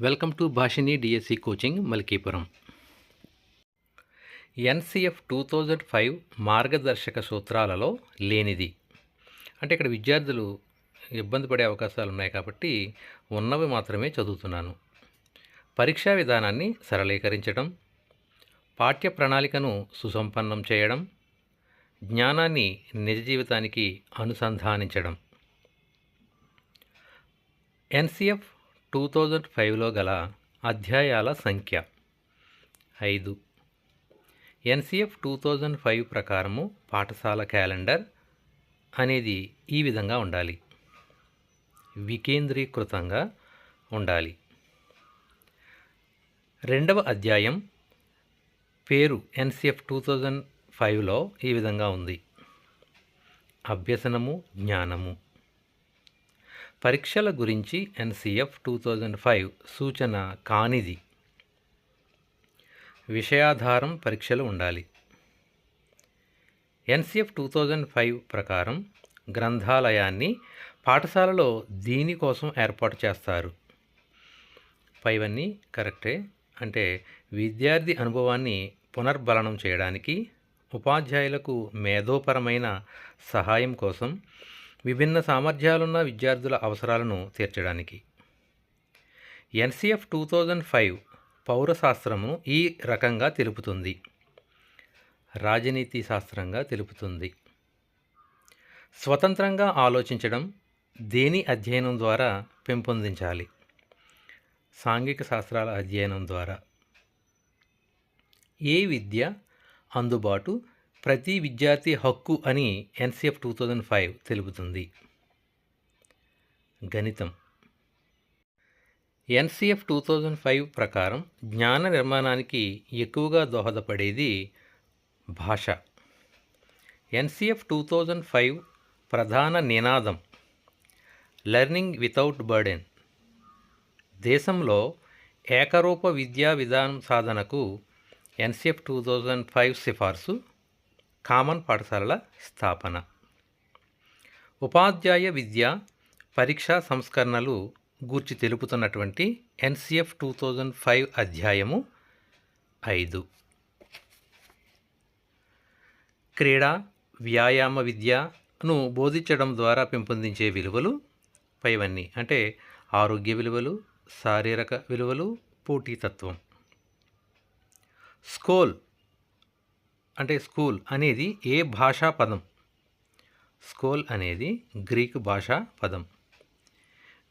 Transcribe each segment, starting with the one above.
Welcome to Bhashini DSC coaching Malkipuram. NCF two thousand five మార్గదర్శక సూత్రాలలో లేనిది. అంటే ఇక్కడ విద్యార్థులు ఇబ్బంది పడే అవకాశాలు ఉన్నాయి కాబట్టి ఉన్నవి మాత్రమే చదువుతున్నాను. పరీక్షా విధానాన్ని సరళీకరించడం పాఠ్య ప్రణాళికను సుసంపన్నం చేయడం జ్ఞానాన్ని నిజ జీవితానికి అనుసంధానించడం. ఎన్సిఎఫ్ టూ థౌజండ్ ఫైవ్లో గల అధ్యాయాల సంఖ్య ఐదు. ఎన్సిఎఫ్ టూ థౌజండ్ ఫైవ్ ప్రకారము పాఠశాల క్యాలెండర్ అనేది ఈ విధంగా ఉండాలి. వికేంద్రీకృతంగా ఉండాలి. రెండవ అధ్యాయం పేరు ఎన్సిఎఫ్ టూ థౌజండ్ ఫైవ్లో ఈ విధంగా ఉంది. అభ్యసనము జ్ఞానము. పరీక్షల గురించి ఎన్సిఎఫ్ టూ థౌజండ్ ఫైవ్ సూచన కానిది. విషయాధారం పరీక్షలు ఉండాలి. ఎన్సిఎఫ్ టూ థౌజండ్ ఫైవ్ ప్రకారం గ్రంథాలయాన్ని పాఠశాలలో దీనికోసం ఏర్పాటు చేస్తారు. పైవన్నీ కరెక్టే అంటే విద్యార్థి అనుభవాన్ని పునర్బలనం చేయడానికి ఉపాధ్యాయులకు మేధోపరమైన సహాయం కోసం విభిన్న సామర్థ్యాలున్న విద్యార్థుల అవసరాలను తీర్చడానికి. ఎన్సిఎఫ్ టూ థౌజండ్ ఫైవ్ పౌరశాస్త్రమును ఈ రకంగా తెలుపుతుంది. రాజనీతి శాస్త్రంగా తెలుపుతుంది. స్వతంత్రంగా ఆలోచించడం దేని అధ్యయనం ద్వారా పెంపొందించాలి? సాంఘిక శాస్త్రాల అధ్యయనం ద్వారా. ఏ విద్య అందుబాటు ప్రతి విద్యార్థి హక్కు అని ఎన్సిఎఫ్ టూ థౌజండ్ ఫైవ్ తెలుపుతుంది. గణితం. ఎన్సిఎఫ్ టూ థౌజండ్ ఫైవ్ ప్రకారం జ్ఞాన నిర్మాణానికి ఎక్కువగా దోహదపడేది భాష. ఎన్సిఎఫ్ టూ థౌజండ్ ఫైవ్ ప్రధాన నినాదం. Learning without burden. దేశంలో ఏకరూప విద్యా విధానం సాధనకు ఎన్సిఎఫ్ టూ థౌజండ్ ఫైవ్ సిఫార్సు కామన్ పాఠశాలల స్థాపన. ఉపాధ్యాయ విద్య పరీక్షా సంస్కరణలు గూర్చి తెలుపుతున్నటువంటి ఎన్సిఎఫ్ టూ థౌజండ్ ఫైవ్ అధ్యాయము ఐదు. క్రీడా వ్యాయామ విద్యను బోధించడం ద్వారా పెంపొందించే విలువలు పైవన్నీ. అంటే ఆరోగ్య విలువలు శారీరక విలువలు పోటీతత్వం. స్కోల్ అంటే స్కూల్ అనేది ఏ భాషా పదం? స్కూల్ అనేది గ్రీకు భాషా పదం.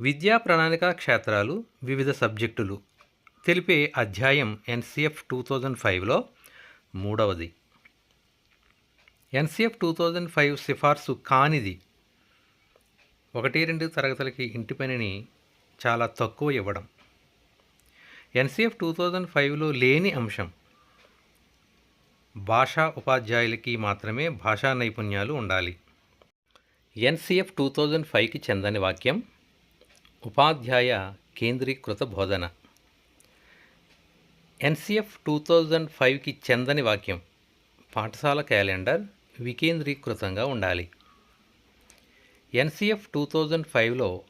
విద్యా ప్రణాళిక క్షేత్రాలు వివిధ సబ్జెక్టులు. తెలిపే అధ్యాయం ఎన్సిఎఫ్ టూ థౌజండ్ ఫైవ్లో మూడవది. ఎన్సిఎఫ్ టూ థౌజండ్ ఫైవ్ సిఫార్సు కానిది. ఒకటి రెండు తరగతులకి ఇంటి పనిని చాలా తక్కువ ఇవ్వడం. ఎన్సిఎఫ్ టూ థౌజండ్ ఫైవ్లో లేని అంశం. భాషా ఉపాధ్యాయులకి మాత్రమే భాషా నైపుణ్యాలు ఉండాలి. ఎన్సిఎఫ్ టూ థౌజండ్ ఫైవ్కి చెందని వాక్యం ఉపాధ్యాయ కేంద్రీకృత బోధన. ఎన్సిఎఫ్ టూ థౌజండ్ ఫైవ్కి చెందని వాక్యం పాఠశాల క్యాలెండర్ వికేంద్రీకృతంగా ఉండాలి. ఎన్సిఎఫ్ టూ థౌజండ్ ఫైవ్లో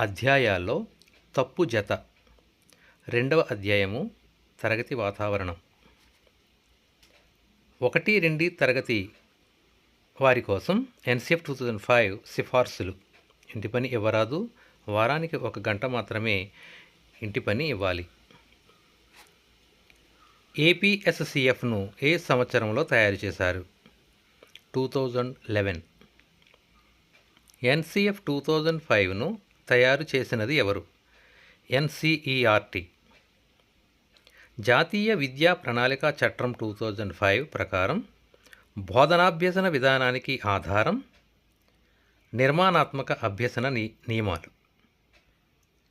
అధ్యాయాల్లో తప్పు జత రెండవ అధ్యాయము తరగతి వాతావరణం. ఒకటి రెండు తరగతి వారి కోసం ఎన్సిఎఫ్ టూ థౌజండ్ ఫైవ్ సిఫార్సులు. ఇంటి పని ఇవ్వరాదు. వారానికి ఒక గంట మాత్రమే ఇంటి పని ఇవ్వాలి. ఏపీఎస్సిఎఫ్ను ఏ సంవత్సరంలో తయారు చేశారు? Two thousand eleven. NCF two thousand ఫైవ్ను తయారు చేసినది ఎవరు? ఎన్సిఈఆర్టీ. జాతీయ విద్యా ప్రణాళిక చట్టం టూ థౌజండ్ ఫైవ్ ప్రకారం బోధనాభ్యసన విధానానికి ఆధారం నిర్మాణాత్మక అభ్యసన ని నియమాలు.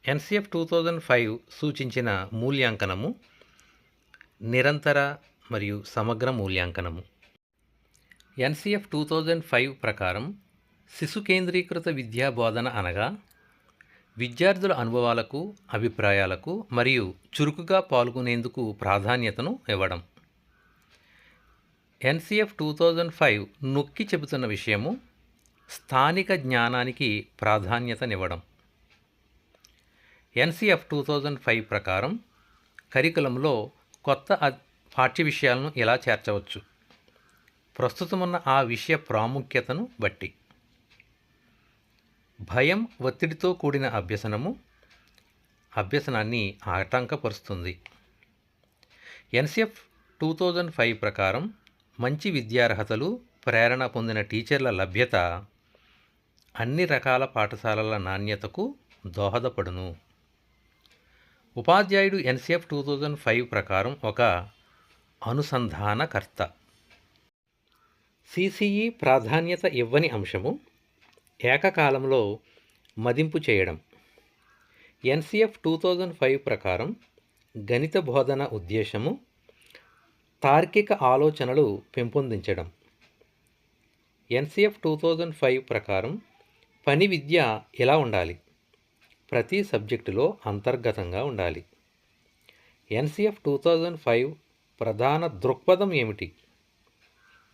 ఎన్సిఎఫ్ టూ థౌజండ్ ఫైవ్ సూచించిన మూల్యాంకనము నిరంతర మరియు సమగ్ర మూల్యాంకనము. ఎన్సిఎఫ్ టూ థౌజండ్ ఫైవ్ ప్రకారం శిశు కేంద్రీకృత విద్యా బోధన అనగా విద్యార్థుల అనుభవాలకు అభిప్రాయాలకు మరియు చురుకుగా పాల్గొనేందుకు ప్రాధాన్యతను ఇవ్వడం. ఎన్సిఎఫ్ టూ థౌజండ్ ఫైవ్ నొక్కి చెబుతున్న విషయము స్థానిక జ్ఞానానికి ప్రాధాన్యతనివ్వడం. ఎన్సిఎఫ్ టూ థౌజండ్ ఫైవ్ ప్రకారం కరికులంలో కొత్త పాఠ్య విషయాలను ఎలా చేర్చవచ్చు? ప్రస్తుతమున్న ఆ విషయ ప్రాముఖ్యతను బట్టి. భయం ఒత్తిడితో కూడిన అభ్యసనము అభ్యసనాన్ని ఆటంకపరుస్తుంది. ఎన్సిఎఫ్ టూ థౌజండ్ ఫైవ్ ప్రకారం మంచి విద్యార్హతలు ప్రేరణ పొందిన టీచర్ల లభ్యత అన్ని రకాల పాఠశాలల నాణ్యతకు దోహదపడును. ఉపాధ్యాయుడు ఎన్సిఎఫ్ టూ థౌజండ్ ఫైవ్ ప్రకారం ఒక అనుసంధానకర్త. సిసిఈ ప్రాధాన్యత ఇవ్వని అంశము ఏకకాలంలో మదింపు చేయడం. ఎన్సిఎఫ్ టూ థౌజండ్ ఫైవ్ ప్రకారం గణిత బోధన ఉద్దేశము తార్కిక ఆలోచనలు పెంపొందించడం. ఎన్సిఎఫ్ టూ థౌజండ్ ఫైవ్ ప్రకారం పని విద్య ఎలా ఉండాలి? ప్రతి సబ్జెక్టులో అంతర్గతంగా ఉండాలి. ఎన్సిఎఫ్ టూ థౌజండ్ ఫైవ్ ప్రధాన దృక్పథం ఏమిటి?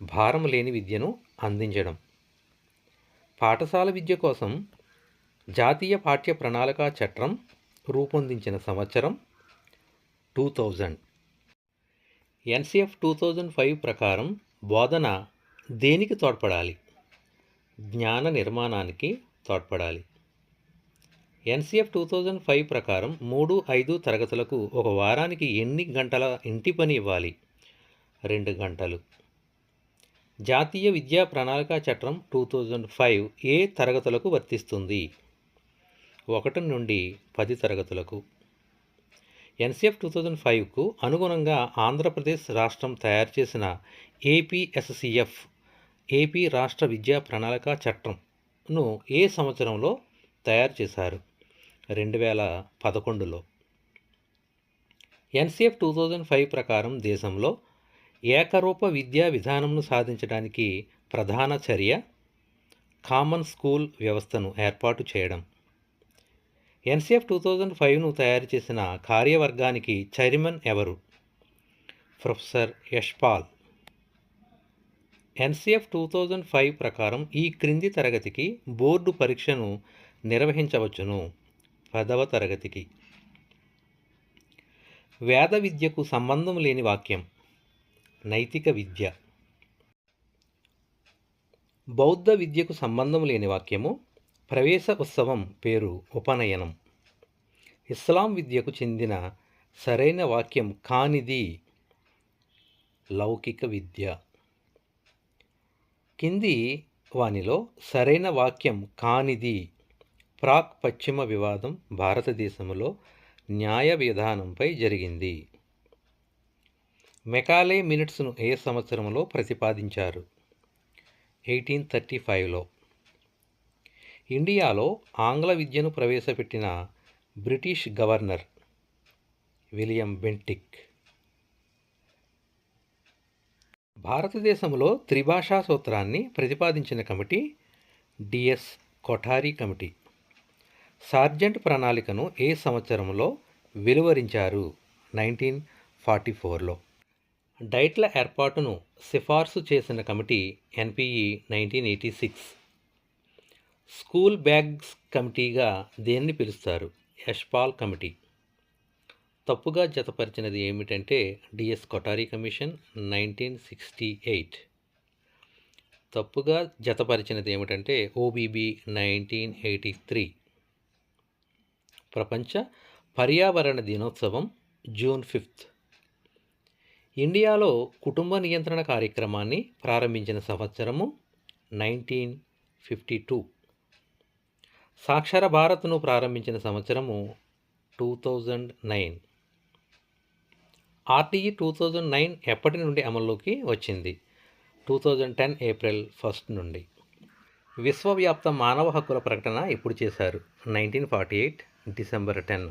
భారం లేని విద్యను అందించడం. పాఠశాల విద్య కోసం జాతీయ పాఠ్య ప్రణాళిక చట్టం రూపొందించిన సంవత్సరం two thousand. NCF two thousand five ప్రకారం బోధన దేనికి తోడ్పడాలి? జ్ఞాన నిర్మాణానికి తోడ్పడాలి. ఎన్సిఎఫ్ టూ థౌజండ్ ఫైవ్ ప్రకారం మూడు ఐదు తరగతులకు ఒక వారానికి ఎన్ని గంటల ఇంటి పని ఇవ్వాలి? రెండు గంటలు. జాతీయ విద్యా ప్రణాళిక చట్టం టూ థౌజండ్ ఫైవ్ ఏ తరగతులకు వర్తిస్తుంది? ఒకటి నుండి పది తరగతులకు. ఎన్సిఎఫ్ టూ థౌజండ్ ఫైవ్కు అనుగుణంగా ఆంధ్రప్రదేశ్ రాష్ట్రం తయారు చేసిన ఏపీఎస్సిఎఫ్ ఏపీ రాష్ట్ర విద్యా ప్రణాళిక చట్టంను ఏ సంవత్సరంలో తయారు చేశారు? రెండు వేల పదకొండులో. ఎన్సిఎఫ్ టూ థౌజండ్ ఫైవ్ ప్రకారం దేశంలో ఏకరూప విద్యా విధానంను సాధించడానికి ప్రధాన చర్య కామన్ స్కూల్ వ్యవస్థను ఏర్పాటు చేయడం. ఎన్సిఎఫ్ టూ థౌజండ్ ఫైవ్ను తయారు చేసిన కార్యవర్గానికి చైర్మన్ ఎవరు? Professor Yashpal NCF two thousand five ప్రకారం ఈ క్రింది తరగతికి బోర్డు పరీక్షను నిర్వహించవచ్చును. పదవ తరగతికి. వేద విద్యకు సంబంధం లేని వాక్యం. నైతిక విద్య. బౌద్ధ విద్యకు సంబంధం లేని వాక్యము ప్రవేశ ఉత్సవం పేరు ఉపనయనం. ఇస్లాం విద్యకు చెందిన సరైన వాక్యం కానిది లౌకిక విద్య. కింది వానిలో సరైన వాక్యం కానిది ప్రాక్ పశ్చిమ వివాదం భారతదేశంలో న్యాయ విధానంపై జరిగింది. మెకాలే మినిట్స్ను ఏ సంవత్సరంలో ప్రతిపాదించారు. ఎయిటీన్ థర్టీ ఫైవ్లో ఇండియాలో ఆంగ్ల విద్యను ప్రవేశపెట్టిన బ్రిటిష్ గవర్నర్ విలియం బెంటిక్. భారతదేశంలో త్రిభాషా సూత్రాన్ని ప్రతిపాదించిన committee DS Kothari committee. Sargent ప్రణాళికను ఏ సంవత్సరంలో వెలువరించారు? నైన్టీన్ ఫార్టీ ఫోర్లో డైట్ల ఏర్పాటును సిఫార్సు చేసిన committee NPE nineteen eighty six. School bags కమిటీగా దేన్ని పిలుస్తారు? యష్పాల్ కమిటీ. తప్పుగా జతపరిచినది ఏమిటంటే DS Kothari commission nineteen sixty eight. తప్పుగా జతపరిచినది ఏమిటంటే ఓబీబీ నైన్టీన్ ఎయిటీ త్రీ. ప్రపంచ పర్యావరణ దినోత్సవం జూన్ ఫిఫ్త్. ఇండియాలో కుటుంబ నియంత్రణ కార్యక్రమాన్ని ప్రారంభించిన సంవత్సరము నైన్టీన్ ఫిఫ్టీ టూ. సాక్షర భారత్ను ప్రారంభించిన సంవత్సరము two thousand nine. RTE two thousand nine ఎప్పటి నుండి అమల్లోకి వచ్చింది? Two thousand ten April first నుండి. విశ్వవ్యాప్త మానవ హక్కుల ప్రకటన ఎప్పుడు చేశారు? Nineteen forty eight December ten.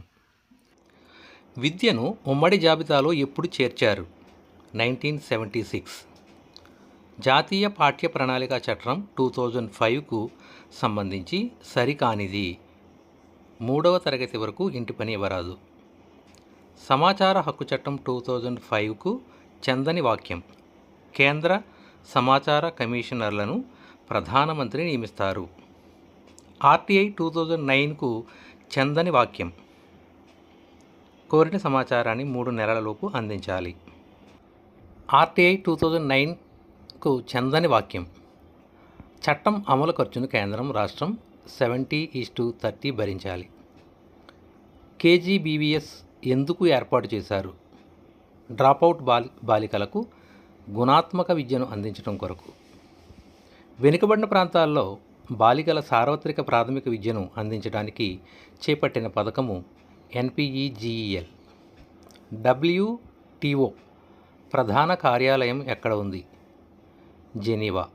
విద్యను ఉమ్మడి జాబితాలో ఎప్పుడు చేర్చారు? Nineteen seventy six. జాతీయ పాఠ్య ప్రణాళిక చట్టం టూ థౌజండ్ ఫైవ్కు సంబంధించి సరికానిది. మూడవ తరగతి వరకు ఇంటి పని ఇవ్వరాదు. సమాచార హక్కు చట్టం టూ థౌజండ్ ఫైవ్కు చెందని వాక్యం. కేంద్ర సమాచార కమిషనర్లను ప్రధానమంత్రి నియమిస్తారు. ఆర్టీఐ టూ థౌజండ్ నైన్కు చెందని వాక్యం. కోరిన సమాచారాన్ని మూడు నెలలలోపు అందించాలి. ఆర్టీఐ టూ థౌజండ్ నైన్కు చెందని వాక్యం. చట్టం అమలు ఖర్చును కేంద్రం రాష్ట్రం సెవెంటీ ఈస్ టు థర్టీ భరించాలి. కేజీబీవీఎస్ ఎందుకు ఏర్పాటు చేశారు? డ్రాపౌట్ బాలి బాలికలకు గుణాత్మక విద్యను అందించడం కొరకు. వెనుకబడిన ప్రాంతాల్లో బాలికల సార్వత్రిక ప్రాథమిక విద్యను అందించడానికి చేపట్టిన పథకము ఎన్పిఈజీఈఎల్. డబ్ల్యూటీఓ ప్రధాన కార్యాలయం ఎక్కడ ఉంది? జెనీవా.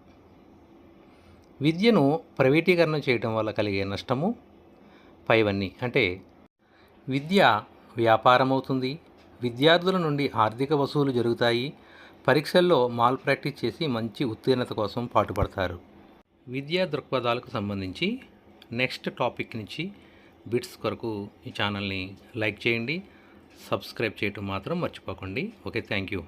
విద్యను ప్రైవేటీకరణ చేయటం వల్ల కలిగే నష్టము? పైవన్నీ. అంటే విద్య వ్యాపారం అవుతుంది విద్యార్థుల నుండి ఆర్థిక వసూలు జరుగుతాయి. పరీక్షల్లో మాల్ ప్రాక్టీస్ చేసి మంచి ఉత్తీర్ణత కోసం పాటుపడతారు. విద్యా దృక్పథాలకు సంబంధించి నెక్స్ట్ టాపిక్ నుంచి బిట్స్ కొరకు ఈ ఛానల్ని లైక్ చేయండి. సబ్స్క్రైబ్ చేయటం మాత్రం మర్చిపోకండి. Okay thank you.